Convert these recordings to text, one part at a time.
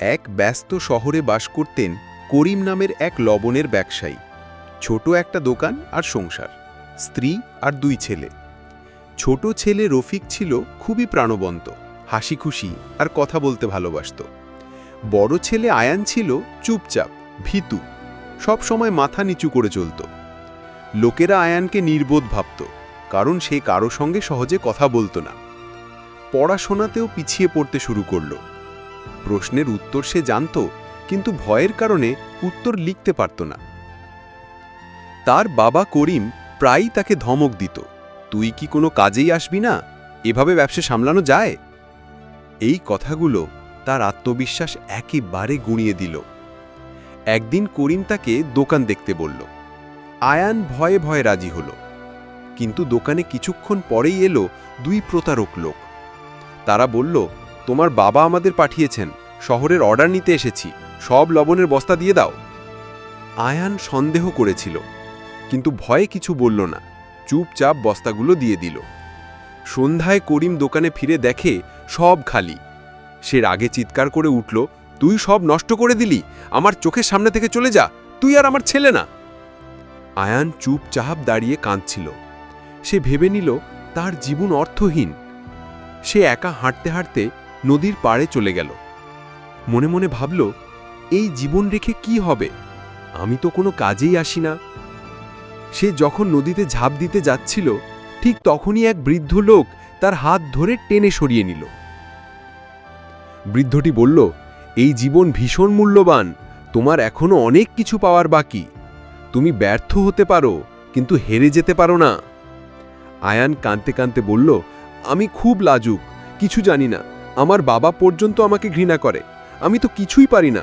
এক ব্যস্ত শহরে বাস করতেন করিম নামের এক লবণের ব্যবসায়ী। ছোট একটা দোকান আর সংসার, স্ত্রী আর দুই ছেলে। ছোট ছেলে রফিক ছিল খুবই প্রাণবন্ত হাসি খুশি আর কথা বলতে ভালোবাসত। বড় ছেলে আয়ান ছিল চুপচাপ, ভীতু সব সময় মাথা নিচু করে চলত। লোকেরা আয়ানকে নির্বোধ ভাবত, কারণ সে কারও সঙ্গে সহজে কথা বলতো না। পড়াশোনাতেও পিছিয়ে পড়তে শুরু করল। প্রশ্নের উত্তর সে জানত, কিন্তু ভয়ের কারণে উত্তর লিখতে পারত না। তার বাবা করিম প্রায়ই তাকে ধমক দিত, তুই কি কোনো কাজেই আসবি না? এভাবে ব্যবসা সামলানো যায়? এই কথাগুলো তার আত্মবিশ্বাস একেবারে গুঁড়িয়ে দিল। একদিন করিম তাকে দোকান দেখতে বলল, আয়ান ভয়ে ভয়ে রাজি হল, কিন্তু দোকানে কিছুক্ষণ পরেই এলো দুই প্রতারক লোক। তারা বলল, তোমার বাবা আমাদের পাঠিয়েছেন শহরের অর্ডার নিতে এসেছি। সব লবণের বস্তা দিয়ে দাও। আয়ান সন্দেহ করেছিল, কিন্তু ভয়ে কিছু বলল না। চুপচাপ বস্তাগুলো দিয়ে দিল। সন্ধ্যায় করিম দোকানে ফিরে দেখে সব খালি। সে রাগে চিৎকার করে উঠল, তুই সব নষ্ট করে দিলি? আমার চোখের সামনে থেকে চলে যা। তুই আর আমার ছেলে না! আয়ান চুপচাপ দাঁড়িয়ে কাঁদছিল। সে ভেবে নিল, তার জীবন অর্থহীন। সে একা হাঁটতে হাঁটতে নদীর পাড়ে চলে গেল। মনে মনে ভাবল, এই জীবন রেখে কি হবে? আমি তো কোনো কাজেই আসি না। সে যখন নদীতে ঝাঁপ দিতে যাচ্ছিল, ঠিক তখনই এক বৃদ্ধ লোক তার হাত ধরে টেনে সরিয়ে নিল। বৃদ্ধটি বলল, এই জীবন ভীষণ মূল্যবান, তোমার এখনও অনেক কিছু পাওয়ার বাকি। তুমি ব্যর্থ হতে পারো, কিন্তু হেরে যেতে পারো না। আয়ান কাঁদতে কাঁদতে বলল, আমি খুব লাজুক, কিছু জানি না। আমার বাবা পর্যন্ত আমাকে ঘৃণা করে। আমি তো কিছুই পারি না।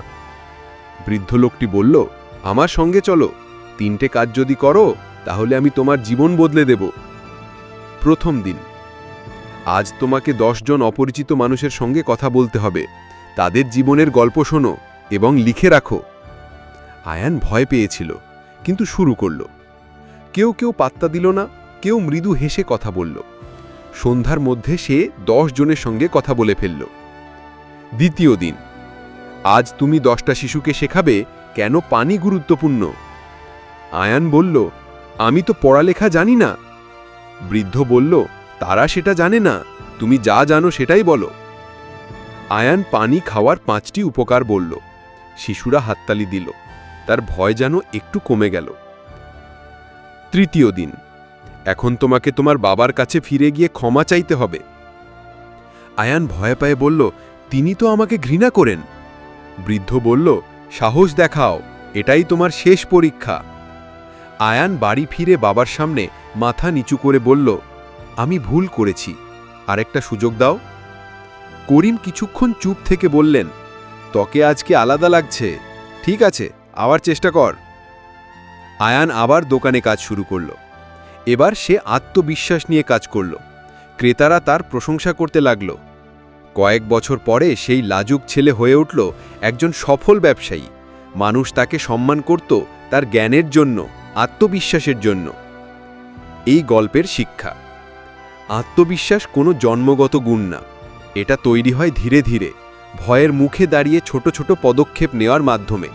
বৃদ্ধ লোকটি বলল, আমার সঙ্গে চলো, তিনটে কাজ যদি করো, তাহলে আমি তোমার জীবন বদলে দেব। প্রথম দিন। আজ তোমাকে জন অপরিচিত মানুষের সঙ্গে কথা বলতে হবে। তাদের জীবনের গল্প শোনো এবং লিখে রাখো। আয়ান ভয় পেয়েছিল, কিন্তু শুরু করল। কেউ কেউ পাত্তা দিল না, কেউ মৃদু হেসে কথা বলল। সন্ধ্যার মধ্যে সে দশ জনের সঙ্গে কথা বলে ফেলল। দ্বিতীয় দিন। আজ তুমি দশটা শিশুকে শেখাবে কেন পানি গুরুত্বপূর্ণ। আয়ান বলল, আমি তো পড়ালেখা জানি না। বৃদ্ধ বলল, তারা সেটা জানে না। তুমি যা জানো সেটাই বলো। আয়ান পানি খাওয়ার পাঁচটি উপকার বলল। শিশুরা হাততালি দিল। তার ভয় যেন একটু কমে গেল। তৃতীয় দিন। এখন তোমাকে তোমার বাবার কাছে ফিরে গিয়ে ক্ষমা চাইতে হবে। আয়ান ভয় পায়ে বলল, তিনি তো আমাকে ঘৃণা করেন। বৃদ্ধ বলল, সাহস দেখাও, এটাই তোমার শেষ পরীক্ষা। আয়ান বাড়ি ফিরে বাবার সামনে মাথা নিচু করে বলল, আমি ভুল করেছি, আরেকটা সুযোগ দাও। করিম কিছুক্ষণ চুপ থেকে বললেন, তোকে আজকে আলাদা লাগছে, ঠিক আছে, আবার চেষ্টা কর। আয়ান আবার দোকানে কাজ শুরু করল। এবার সে আত্মবিশ্বাস নিয়ে কাজ করল। ক্রেতারা তার প্রশংসা করতে লাগল। কয়েক বছর পরে সেই লাজুক ছেলে হয়ে উঠল একজন সফল ব্যবসায়ী। মানুষ তাকে সম্মান করত তার জ্ঞানের জন্য, আত্মবিশ্বাসের জন্য। এই গল্পের শিক্ষা। আত্মবিশ্বাস কোনো জন্মগত গুণ না। এটা তৈরি হয় ধীরে ধীরে, ভয়ের মুখে দাঁড়িয়ে ছোট ছোট পদক্ষেপ নেওয়ার মাধ্যমে।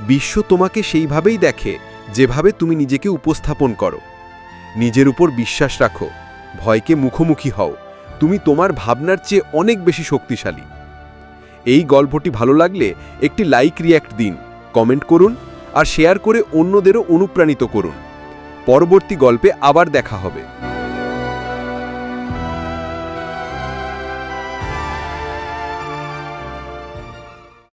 বিশ্ব তোমাকে সেইভাবেই দেখে যেভাবে তুমি নিজেকে উপস্থাপন করো। নিজের উপর বিশ্বাস রাখো, ভয়কে মুখোমুখি হও। তুমি তোমার ভাবনার চেয়ে অনেক বেশি শক্তিশালী। এই গল্পটি ভালো লাগলে একটি লাইক রিয়্যাক্ট দিন, কমেন্ট করুন আর শেয়ার করে অন্যদেরও অনুপ্রাণিত করুন। পরবর্তী গল্পে আবার দেখা হবে।